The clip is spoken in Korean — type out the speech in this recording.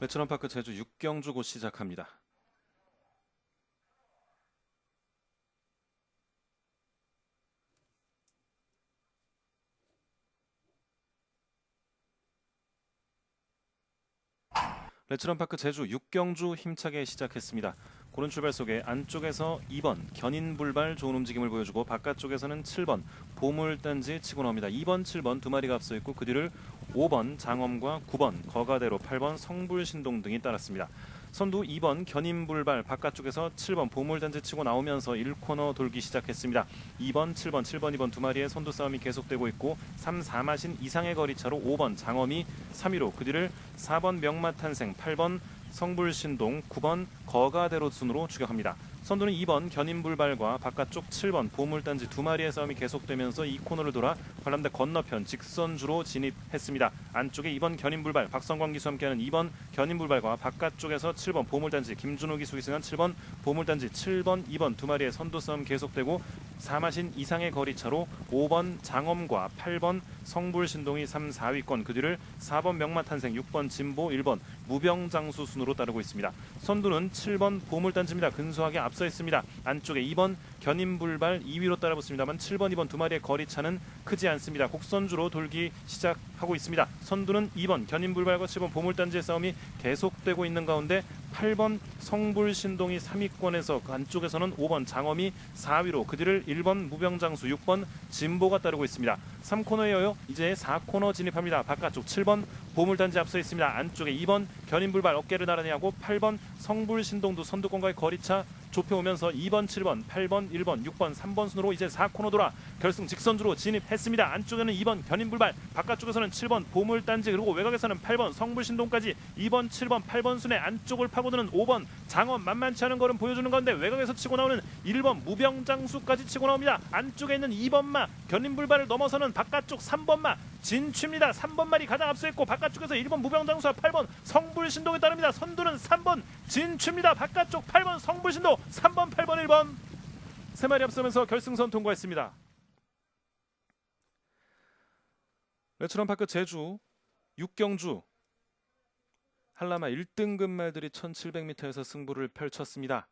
매천원파크 제주 6경주 곧 시작합니다. 레츠런파크 제주 6경주 힘차게 시작했습니다. 고른 출발 속에 안쪽에서 2번 견인 불발 좋은 움직임을 보여주고 바깥쪽에서는 7번 보물단지 치고 나옵니다. 2번, 7번 두 마리가 앞서 있고 그 뒤를 5번 장엄과 9번 거가대로 8번 성불신동 등이 따랐습니다. 선두 2번 견인불발 바깥쪽에서 7번 보물단지 치고 나오면서 1코너 돌기 시작했습니다. 2번, 7번, 7번, 2번 두 마리의 선두 싸움이 계속되고 있고 3, 4마신 이상의 거리 차로 5번 장엄이 3위로 그 뒤를 4번 명마탄생, 8번 성불신동, 9번 거가대로 순으로 추격합니다. 선두는 2번 견인불발과 바깥쪽 7번 보물단지 두 마리의 싸움이 계속되면서 이 코너를 돌아 관람대 건너편 직선주로 진입했습니다. 안쪽에 2번 견인불발 박성광 기수 함께하는 2번 견인불발과 바깥쪽에서 7번 보물단지 김준호 기수 기승한 7번 보물단지 7번 2번 두 마리의 선두 싸움 계속되고 사마신 이상의 거리차로 5번 장엄과 8번 성불신동이 3, 4위권 그 뒤를 4번 명마탄생 6번 진보 1번 무병장수 순으로 따르고 있습니다. 선두는 7번 보물단지입니다. 근소하게 앞서 있습니다. 안쪽에 2번 견인불발 2위로 따라붙습니다만 7번, 2번 두 마리의 거리차는 크지 않습니다. 곡선주로 돌기 시작하고 있습니다. 선두는 2번 견인불발과 7번 보물단지의 싸움이 계속되고 있는 가운데 8번 성불신동이 3위권에서 그 안쪽에서는 5번 장엄이 4위로 그 뒤를 1번 무병장수 6번 진보가 따르고 있습니다. 3코너에 이어 이제 4코너 진입합니다. 바깥쪽 7번 보물단지 앞서 있습니다. 안쪽에 2번 견인불발 어깨를 나란히 하고 8번 성불신동도 선두권과의 거리차 좁혀오면서 2번, 7번, 8번, 1번, 6번, 3번 순으로 이제 4코너 돌아 결승 직선주로 진입했습니다. 안쪽에는 2번 견인불발, 바깥쪽에서는 7번 보물단지 그리고 외곽에서는 8번 성불신동까지 2번, 7번, 8번 순의 안쪽을 파고드는 5번 장원 만만치 않은 걸음 보여주는 건데 외곽에서 치고 나오는 1번 무병장수까지 치고 나옵니다. 안쪽에 있는 2번마 견인불발을 넘어서는 바깥쪽 3번마 진취입니다. 3번 말이 가장 앞서 있고 바깥쪽에서 1번 무병장수와 8번 성불신동에 따릅니다. 선두는 3번 진취입니다. 바깥쪽 8번 성불신동 3번 8번 1번 세 마리 앞서면서 결승선 통과했습니다. 레츠런파크 제주 6경주 한라마 1등급 말들이 1700m에서 승부를 펼쳤습니다.